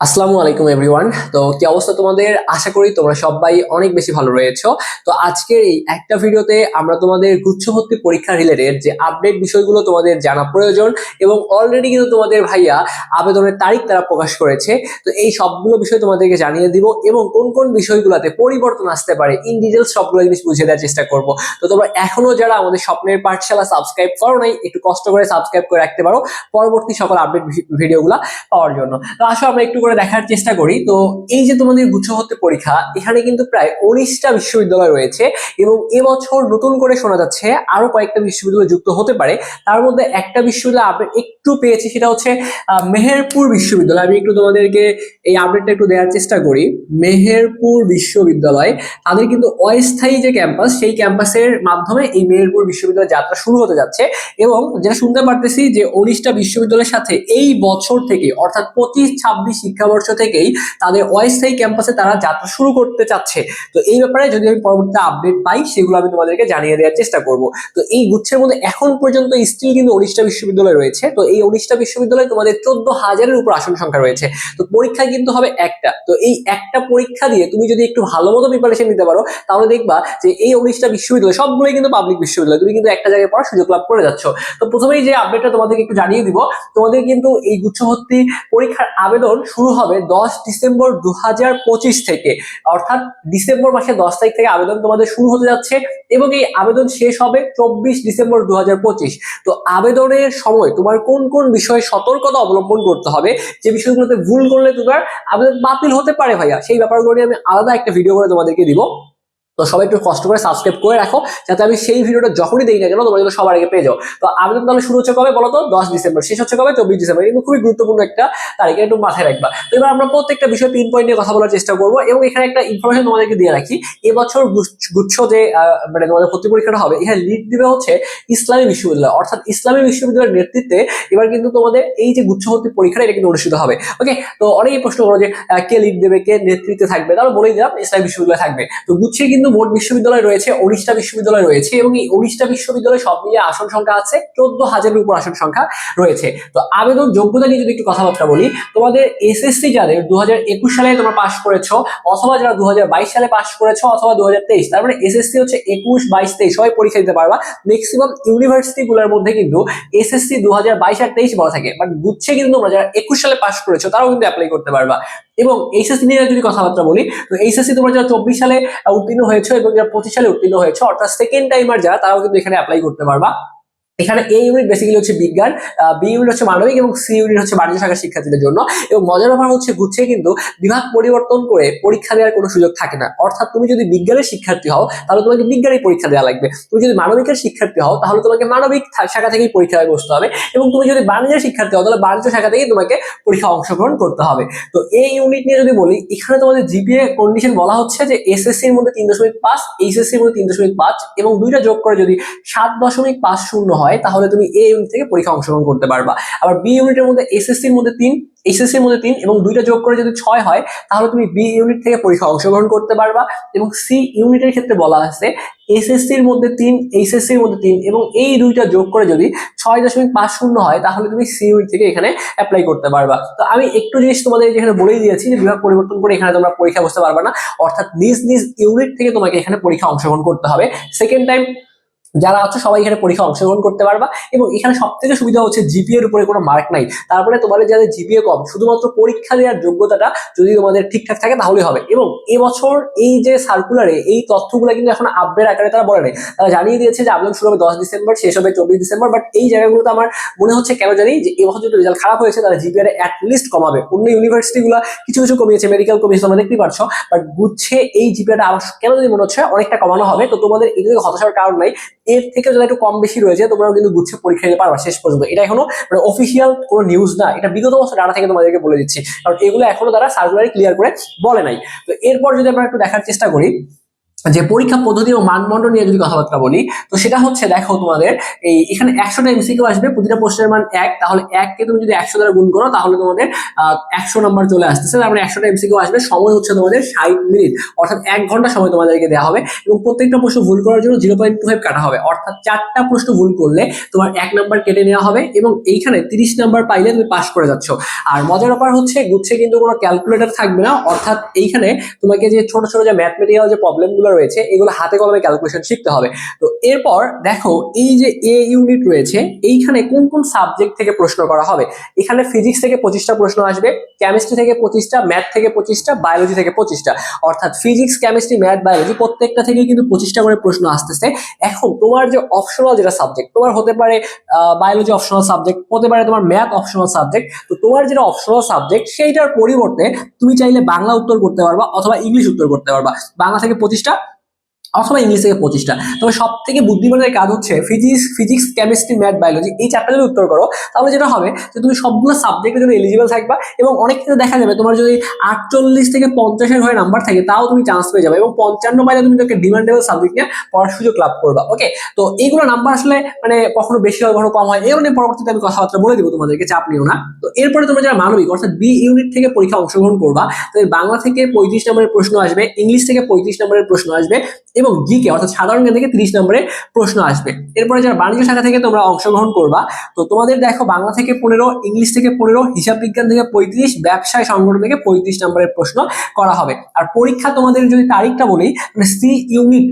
আসসালামু আলাইকুম এভরিওয়ান তো কি অবস্থা তোমাদের? আশা করি তোমরা সবাই অনেক বেশি ভালো রয়েছো। তো আজকের এই একটা ভিডিওতে আমরা তোমাদের গুচ্ছভর্তি পরীক্ষা রিলেটেড যে আপডেট বিষয়গুলো তোমাদের জানা প্রয়োজন এবং অলরেডি কিন্তু তোমাদের ভাইয়া আবেদনের তারিখ তারা প্রকাশ করেছে। তো এই সবগুলো বিষয় তোমাদেরকে জানিয়ে দিব এবং কোন কোন বিষয়গুলোতে পরিবর্তন আসতে পারে ইন ডিটেলস সবগুলো জিনিস বুঝিয়ে দেওয়ার চেষ্টা করব। তো তোমরা এখনও যারা আমাদের স্বপ্নের পাঠশালা সাবস্ক্রাইব করো নাই, একটু কষ্ট করে সাবস্ক্রাইব করে রাখতে পারো, পরবর্তী সকল আপডেট ভিডিওগুলো পাওয়ার জন্য। তো আসো আমরা একটু করে দেখার চেষ্টা করি। তো এই যে তোমাদের গুচ্ছভর্তি পরীক্ষা, এখানে কিন্তু প্রায় উনিশটা বিশ্ববিদ্যালয় রয়েছে এবং এবছর নতুন করে শোনা যাচ্ছে আরও কয়েকটা বিশ্ববিদ্যালয় যুক্ত হতে পারে। তার মধ্যে একটা বিশ্ববিদ্যালয় আপডেট একটু পেয়েছি, সেটা হচ্ছে মেহেরপুর বিশ্ববিদ্যালয়। আমি একটু তোমাদেরকে এই আপডেটটা একটু দেওয়ার চেষ্টা করি। মেহেরপুর বিশ্ববিদ্যালয়, তাদের কিন্তু অস্থায়ী যে ক্যাম্পাস, সেই ক্যাম্পাসের মাধ্যমে এই মেহেরপুর বিশ্ববিদ্যালয় যাত্রা শুরু হতে যাচ্ছে এবং যেটা শুনতে পারতেছি যে উনিশটা বিশ্ববিদ্যালয়ের সাথে এই বছর থেকে, অর্থাৎ পঁচিশ ছাব্বিশ শিক্ষাবর্ষ থেকেই তাদের অস্থায়ী ক্যাম্পাসে তারা যাত্রা শুরু করতে চাচ্ছে। তো এই ব্যাপারে যদি আমি পরবর্তীতে আপডেট পাই, সেগুলো আমি তোমাদেরকে জানিয়ে দেওয়ার চেষ্টা করব। তো এই গুচ্ছের মধ্যে এখন পর্যন্ত স্টিল কিন্তু উনিশটা বিশ্ববিদ্যালয় রয়েছে। তো এই উনিশটা বিশ্ববিদ্যালয়ে তোমাদের চোদ্দ হাজারের উপর আসন সংখ্যা রয়েছে। তো পরীক্ষা কিন্তু হবে একটা। তো এই একটা পরীক্ষা দিয়ে তুমি যদি একটু ভালো মতো প্রিপারেশন নিতে পারো, তাহলে দেখবা যে এই উনিশটা বিশ্ববিদ্যালয় সবগুলোই কিন্তু পাবলিক বিশ্ববিদ্যালয়। তুমি কিন্তু একটা জায়গায় পড়ার সুযোগ লাভ করে যাচ্ছ। তো প্রথমেই যে আপডেটটা তোমাদেরকে একটু জানিয়ে দিব, তোমাদের কিন্তু এই গুচ্ছভর্তি পরীক্ষার আবেদন শুরু হবে দশ ডিসেম্বর দু থেকে। অর্থাৎ ডিসেম্বর মাসে দশ তারিখ থেকে আবেদন তোমাদের শুরু হতে যাচ্ছে এবং এই আবেদন শেষ হবে চব্বিশ ডিসেম্বর দু হাজার পঁচিশ। তো আবেদনের সময় তোমার কোন কোন বিষয়ে সতর্কতা অবলম্বন করতে হবে, যে বিষয়গুলোতে ভুল করলে তোমার আবেদন বাতিল হতে পারে ভাইয়া, সেই ব্যাপারগুলো নিয়ে আমি আলাদা একটা ভিডিও করে তোমাদেরকে দিব। তো সবাই একটু কষ্ট করে সাবস্ক্রাইব করে রাখো, যাতে আমি সেই ভিডিওটা যখনই দেই না কেন তোমরা যেন সবার আগে পেয়ে যাও। তো আবেদন তাহলে শুরু হচ্ছে কবে বলো তো দশ ডিসেম্বর। শেষ হচ্ছে কবে? চব্বিশ ডিসেম্বর। কিন্তু খুবই গুরুত্বপূর্ণ একটা তারিখ একটু মাথায় রাখবা। তো এবার আমরা প্রত্যেকটা বিষয় তিন পয়েন্ট নিয়ে কথা বলার চেষ্টা করব এবং এখানে একটা ইনফরমেশন তোমাদেরকে দিয়ে রাখি। এবছর গুচ্ছ- যে মানে তোমাদের ভর্তি পরীক্ষাটা হবে, এখানে লিড দিবে হচ্ছে ইসলামী বিশ্ববিদ্যালয়, অর্থাৎ ইসলামী বিশ্ববিদ্যালয়ের নেতৃত্বে এবার কিন্তু তোমাদের এই যে গুচ্ছ ভর্তি পরীক্ষাটা, এটা কিন্তু অনুষ্ঠিত হবে। ওকে তো অনেকেই প্রশ্ন করো যে কে লিড দেবে, কে নেতৃত্বে থাকবে? তাহলে বলেই দিলাম, ইসলামী বিশ্ববিদ্যালয় থাকবে। তো গুচ্ছে কিন্তু মোট বিশ্ববিদ্যালয় রয়েছে উনিশটা বিশ্ববিদ্যালয় রয়েছে এবং এই উনিশটা বিশ্ববিদ্যালয় সব মিলিয়ে আসন সংখ্যা আছে চোদ্দ হাজারের উপর আসন সংখ্যা রয়েছে। তো আবেদন যোগ্যতা নিয়ে যদি একটু কথাবার্তা বলি, তোমাদের এসএসসি যাদের দু সালে তোমরা পাশ করেছ অথবা যারা দু হাজার বাইশ সালে পাশ করেছ অথবা দু হাজার তেইশ, তার মানে এসএসসি হচ্ছে একুশ বাইশ তেইশ সবাই পরীক্ষা দিতে পারবা। ম্যাক্সিমাম ইউনিভার্সিটি গুলোর মধ্যে কিন্তু এসএসসি দু হাজার বাইশ আর তেইশ বলা থাকে। বাট বুঝছে কিন্তু তোমরা যারা একুশ সালে পাশ করেছ, তারাও কিন্তু অ্যাপ্লাই করতে পারবা। এবং এইচএসসি নিয়ে যদি কথাবার্তা বলি, তো এইচএসসি তোমরা যারা চব্বিশ সালে উত্তীর্ণ হয়েছে এবং যারা পঁচিশ সালে উত্তীর্ণ হয়েছে, অর্থাৎ সেকেন্ড টাইমার যারা, তারাও কিন্তু এখানে অ্যাপ্লাই করতে পারবা। এখানে এ ইউনিট বেসিক্যালি হচ্ছে বিজ্ঞান বি ইউনিট হচ্ছে মানবিক এবং সি ইউনিট হচ্ছে বাণিজ্য শাখার শিক্ষার্থীদের জন্য। এবং মজার ব্যাপার হচ্ছে গুচ্ছে কিন্তু বিভাগ পরিবর্তন করে পরীক্ষা দেওয়ার কোনো সুযোগ থাকে না। অর্থাৎ তুমি যদি বিজ্ঞানের শিক্ষার্থী হও, তাহলে তোমাকে বিজ্ঞানের পরীক্ষা দেওয়া লাগবে। তুমি যদি মানবিকের শিক্ষার্থী হও, তাহলে তোমাকে মানবিক শাখা থেকেই পরীক্ষায় বসতে হবে। এবং তুমি যদি বাণিজ্যের শিক্ষার্থী হও, তাহলে বাণিজ্য শাখা থেকেই তোমাকে পরীক্ষা অংশগ্রহণ করতে হবে। তো এই ইউনিট নিয়ে যদি বলি, এখানে তোমাদের জিপিএ কন্ডিশন বলা হচ্ছে যে এসএসসির মধ্যে তিন দশমিক পাঁচ এইচএসসির মধ্যে তিন দশমিক পাঁচ এবং দুইটা যোগ করে যদি সাত দশমিক পাঁচ শূন্য হয় তাহলে তুমি এ ইউনিট থেকে পরীক্ষা অংশগ্রহণ করতে পারবা। আবার বি ইউনিটের মধ্যে এসএসসির মধ্যে তিন এইচএসসির মধ্যে তিন এবং দুইটা যোগ করে যদি ছয় হয়, তাহলে তুমি বি ইউনিট থেকে পরীক্ষা অংশগ্রহণ করতে পারবা এবং সি ইউনিটের ক্ষেত্রে বলা আছে এসএসসির মধ্যে তিন এইচএসসির মধ্যে তিন এবং এই দুইটা যোগ করে যদি ছয় দশমিক পাঁচ শূন্য হয়, তাহলে তুমি সি ইউনিট থেকে এখানে অ্যাপ্লাই করতে পারবা। তো আমি একটু জিনিস তোমাদের যেখানে বলেই দিয়েছি যে বিভাগ পরিবর্তন করে এখানে তোমরা পরীক্ষা বসতে পারবে না। অর্থাৎ নিজ নিজ ইউনিট থেকে তোমাকে এখানে পরীক্ষা অংশগ্রহণ করতে হবে। সেকেন্ড টাইম যারা আছো সবাই এখানে পরীক্ষা অংশগ্রহণ করতে পারবা এবং এখানে সব থেকে সুবিধা হচ্ছে জিপিএ এর উপরে কোনো মার্ক নাই। তারপরে তোমাদের যাদের জিপিএ কম, শুধুমাত্র পরীক্ষা দেওয়ার যোগ্যতাটা যদি তোমাদের ঠিকঠাক থাকে তাহলে হবে। এবং এবছর এই যে সার্কুলারে এই তথ্যগুলো কিন্তু এখন আপডেট আকারে তারা বলে নেই। তারা জানিয়ে দিয়েছে যে আবেদন শুরু হবে দশ ডিসেম্বর, শেষ হবে চব্বিশ ডিসেম্বর বাট এই জায়গাগুলোতে আমার মনে হচ্ছে কেন জানি যে এবছর যদি রেজাল্ট খারাপ হয়েছে তারা জিপিআর লিস্ট কমাবে। অন্য ইউনিভার্সিটি গুলো কিছু কিছু কমিয়েছে মেডিকেল কমিয়েছে, তোমরা দেখতেই পারছ বাট গুচ্ছে এই জিপিআটা আবার কেন যদি মনে হচ্ছে অনেকটা কমানো হবে। তো তোমাদের এদিকে হতাশার কারণ নাই। এর থেকে যদি একটু কম বেশি রয়েছে, তোমরাও কিন্তু গুচ্ছে পরীক্ষা দিতে পারবা শেষ পর্যন্ত। এটা এখনও মানে অফিসিয়াল কোনো নিউজ না, এটা বিগত বছর ডাটা থেকে তোমাদেরকে বলে দিচ্ছি। কারণ এগুলো এখনও তারা সার্কুলারে ক্লিয়ার করে বলে নাই। তো এরপর যদি আমরা একটু দেখার চেষ্টা করি যে পরীক্ষা পদ্ধতি ও মানদণ্ড নিয়ে যদি কথাবার্তা বলি, তো সেটা হচ্ছে দেখো তোমাদের এই এখানে একশোটা এমসিকিউ আসবে, প্রতিটা প্রশ্নের মান এক, তাহলে এককে তুমি যদি একশো দ্বারা গুণ করো, তাহলে তোমাদের একশো নাম্বার চলে আসতেছে। তার মানে একশোটা এমসিকিউ আসবে, সময় হচ্ছে তোমাদের ষাট মিনিট, অর্থাৎ এক ঘণ্টা সময় তোমাদেরকে দেওয়া হবে এবং প্রত্যেকটা প্রশ্ন ভুল করার জন্য জিরো পয়েন্ট টু ফাইভ কাটা হবে। অর্থাৎ চারটা প্রশ্ন ভুল করলে তোমার এক নাম্বার কেটে নেওয়া হবে এবং এইখানে তিরিশ নাম্বার পাইলে তুমি পাস করে যাচ্ছ। আর মজার ব্যাপার হচ্ছে, গুচ্ছে কিন্তু কোনো ক্যালকুলেটর থাকবে না, অর্থাৎ এইখানে তোমাকে যে ছোট ছোট যে ম্যাথমেটিক্যাল যে প্রবলেমগুলো রয়েছে, এগুলো হাতে কলমে ক্যালকুলেশন শিখতে হবে। তো এরপর দেখো, এই যে এ ইউনিট রয়েছে, এইখানে কোন কোন সাবজেক্ট থেকে প্রশ্ন করা হবে? এখানে ফিজিক্স থেকে পঁচিশটা প্রশ্ন আসবে কেমিস্ট্রি থেকে পঁচিশটা ম্যাথ থেকে পঁচিশটা বায়োলজি থেকে পঁচিশটা। অর্থাৎ ফিজিক্স কেমিস্ট্রি ম্যাথ বায়োলজি প্রত্যেকটা থেকে কিন্তু পঁচিশটা করে প্রশ্ন আসতেছে। এখন তোমার যে অপশনাল যেটা সাবজেক্ট তোমার হতে পারে বায়োলজি অপশনাল সাবজেক্ট হতে পারে তোমার ম্যাথ অপশনাল সাবজেক্ট তো তোমার যেটা অপশনাল সাবজেক্ট সেইটার পরিবর্তে তুমি চাইলে বাংলা উত্তর করতে পারবা অথবা ইংলিশ উত্তর করতে পারবা। বাংলা থেকে পঁচিশটা অথবা ইংলিশ থেকে পঁচিশটা। তবে সব থেকে বুদ্ধিমানের কাজ হচ্ছে physics physics chemistry math biology এই যদি উত্তর করো। তাহলে যেটা হবে যে তুমি সবগুলো সাবজেক্টের জন্য এলিজিবল থাকবা এবং অনেক ক্ষেত্রে দেখা যাবে তোমার যদি আটচল্লিশ থেকে পঞ্চাশের ঘরে নাম্বার থাকে, তাও তুমি চান্স পেয়ে যাবে এবং পঞ্চান্ন পাইলে তুমি তোকে ডিমান্ডেবল সাবজেক্ট নিয়ে পড়ার সুযোগ লাভ করবা ওকে তো এইগুলো নাম্বার আসলে মানে কখনো বেশি হয়, কখনো কম হয় এগুলো নিয়ে পরবর্তীতে আমি কথাবার্তা বলে দেবো তোমাদেরকে, চাপ নিও না। তো এরপরে তোমরা যারা মানবিক, অর্থাৎ বি ইউনিট থেকে পরীক্ষা অংশগ্রহণ করবা, তাদের বাংলা থেকে পঁয়ত্রিশ নম্বরের প্রশ্ন আসবে ইংলিশ থেকে পঁয়ত্রিশ নম্বরের প্রশ্ন আসবে এবং জিকে অর্থাৎ সাধারণ জ্ঞান থেকে তিরিশ নম্বরের প্রশ্ন আসবে। এরপরে যারা বাণিজ্য শাখা থেকে তোমরা অংশগ্রহণ করবা, তো তোমাদের দেখো বাংলা থেকে পনেরো, ইংলিশ থেকে পনেরো, হিসাব বিজ্ঞান থেকে পঁয়ত্রিশ, ব্যবসায় সংগঠন থেকে পঁয়ত্রিশ নম্বরের প্রশ্ন করা হবে। আর পরীক্ষা তোমাদের যদি তারিখটা বলি সি ইউনিট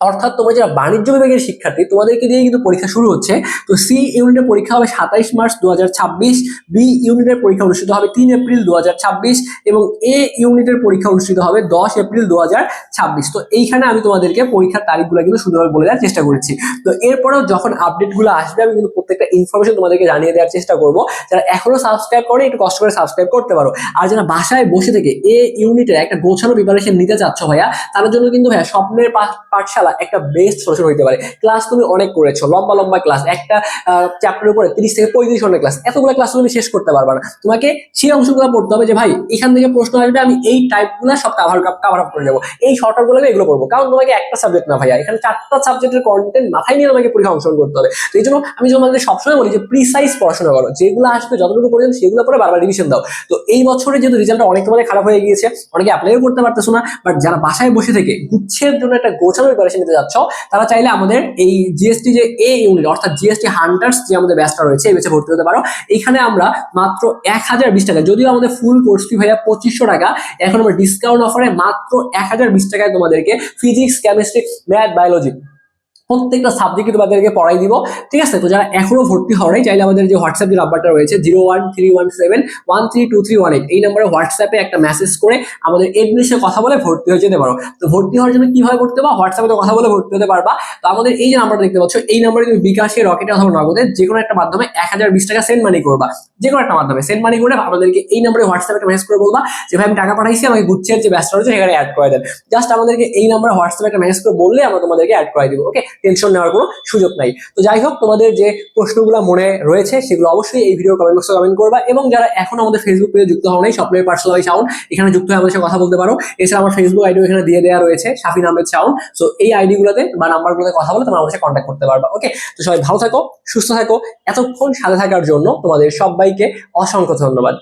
অর্থাৎ তোমরা যারা বাণিজ্য বিভাগের শিক্ষার্থী, তোমাদেরকে দিয়ে কিন্তু পরীক্ষা শুরু হচ্ছে। তো সি ইউনিটের পরীক্ষা হবে সাতাইশ মার্চ দু হাজার ছাব্বিশ বি ইউনিটের পরীক্ষা অনুষ্ঠিত হবে তিন এপ্রিল দু হাজার ছাব্বিশ এবং এ ইউনিটের পরীক্ষা অনুষ্ঠিত হবে দশ এপ্রিল দু হাজার ছাব্বিশ। তো এইখানে আমি তোমাদেরকে পরীক্ষার তারিখগুলো কিন্তু সুন্দরভাবে বলে দেওয়ার চেষ্টা করেছি। তো এরপরেও যখন আপডেটগুলো আসবে, আমি কিন্তু প্রত্যেকটা ইনফরমেশন তোমাদেরকে জানিয়ে দেওয়ার চেষ্টা করব। যারা এখনও সাবস্ক্রাইব করে একটু কষ্ট করে সাবস্ক্রাইব করতে পারো। আর যারা বাসায় বসে থেকে এ ইউনিটের একটা গোছানো প্রিপারেশন নিতে চাচ্ছ ভাইয়া তার জন্য কিন্তু ভাইয়া স্বপ্নের পা- পাঠশালা একটা বেস্ট সলিউশন হইতে পারে। ক্লাস তুমি অনেক করেছ, লম্বা লম্বা ক্লাস একটা চ্যাপ্টারের উপরে তিরিশ থেকে পঁয়ত্রিশ ঘণ্টা ক্লাস এতগুলো ক্লাস তুমি শেষ করতে পারবে না। তোমাকে সেই অংশগুলো পড়তে হবে যে, ভাই, এখান থেকে প্রশ্ন আসবে, আমি এই টাইপগুলো সব কাভার কাভার আপ করে যাব এই শর্টারগুলো আমি এগুলো পড়ব কারণ তোমাকে একটা সাবজেক্ট না ভাইয়া, এখানে চারটা সাবজেক্টের কন্টেন্ট মাথায় নিয়ে তোমাকে পরীক্ষা অংশগ্রহণ করতে হবে। তো এই জন্য আমি তোমাদের সবসময় বলি যে প্রিসাইজ পড়াশোনা করো। যেগুলো আসবে, যতটুকু পর্যন্ত সেগুলো পরে বারবার রিভিশন দাও। তো এই বছরে যেহেতু রেজাল্টটা অনেক তোমাদের খারাপ হয়ে গিয়েছে, অনেকে অ্যাপ্লাইও করতে পারতেছো না বাট যারা বাসায় বসে থেকে, গুচ্ছের জন্য একটা গোছানোর গোছানো প্রিপারেশন নিতে যাচ্ছ, তারা চাইলে আমাদের এই জিএসটি যে এ ইউনিট অর্থাৎ জিএসটি হান্টার্স যে আমাদের ব্যাচটা রয়েছে, এই ব্যাচে ভর্তি হতে পারো। এখানে আমরা মাত্র এক হাজার বিশ টাকা, যদিও আমাদের ফুল কোর্স ফি ভাইয়া পঁচিশশো টাকা, এখন আমরা ডিসকাউন্ট অফারে মাত্র এক হাজার বিশ টাকায় তোমাদেরকে ফিজিক্স কেমিস্ট্রি ম্যাথ বায়োলজি প্রত্যেকটা সাবজেক্ট তোমাদেরকে পড়াই দিব, ঠিক আছে? তো যারা এখনও ভর্তি হওয়াই চাইলে আমাদের যে হোয়াটসঅ্যাপ যে নাম্বারটা রয়েছে zero one three one seven one three two three one eight এই নাম্বারে হোয়াটসঅ্যাপে একটা মেসেজ করে আমাদের এডমিশনের কথা বলে ভর্তি হয়ে যেতে পারো। তো ভর্তি হওয়ার জন্য কীভাবে করতে পারো হোয়াটসঅ্যাপে তো কথা বলে ভর্তি হতে পারবা। তো আমাদের এই যে নাম্বারটা দেখতে পাচ্ছ, এই নাম্বারে তুমি বিকাশে রকেটে অথবা নগদে যে কোনো একটা মাধ্যমে এক হাজার বিশ টাকা সেন্ড মানি করবা। যে কোনো একটা মাধ্যমে সেন্ড মানি করে আমাদেরকে এই নাম্বারে হোয়াটসঅ্যাপে একটা মেসেজ করে বলবা যে, ভাই, আমি টাকা পাঠাইছি, আমাকে গুচ্ছের যে ব্যস্ত রয়েছে, সেখানে অ্যাড করে দেন। জাস্ট আমাদেরকে এই নাম্বারে হোয়াটসঅ্যাপে একটা মেসেজ করে বললে আমরা তোমাদেরকে অ্যাড করে দিব ওকে টেনশন নেওয়ার কোনো সুযোগ নাই। তো যাই হোক তোমাদের যে প্রশ্নগুলো মনে রয়েছে, সেগুলো অবশ্যই এই ভিডিও কমেন্ট বক্সে কমেন্ট করবা এবং যারা এখন আমাদের ফেসবুক পেজে যুক্ত হওয়া নাই স্বপ্নের পার্সোনাল সাউন্ড এখানে যুক্ত হয়ে আমাদের সাথে কথা বলতে পারো। এছাড়া আমার ফেসবুক আইডিও এখানে দিয়ে দেওয়া রয়েছে, শাফিন আহমেদ সাউন্ড সো এই আইডি গুলোতে বা নাম্বারগুলোতে কথা বলে তোমরা আমার সাথে কন্ট্যাক্ট করতে পারবা ওকে তো সবাই ভালো থাকো, সুস্থ থাকো, এতক্ষণ সাথে থাকার জন্য তোমাদের সবাইকে অসংখ্য ধন্যবাদ।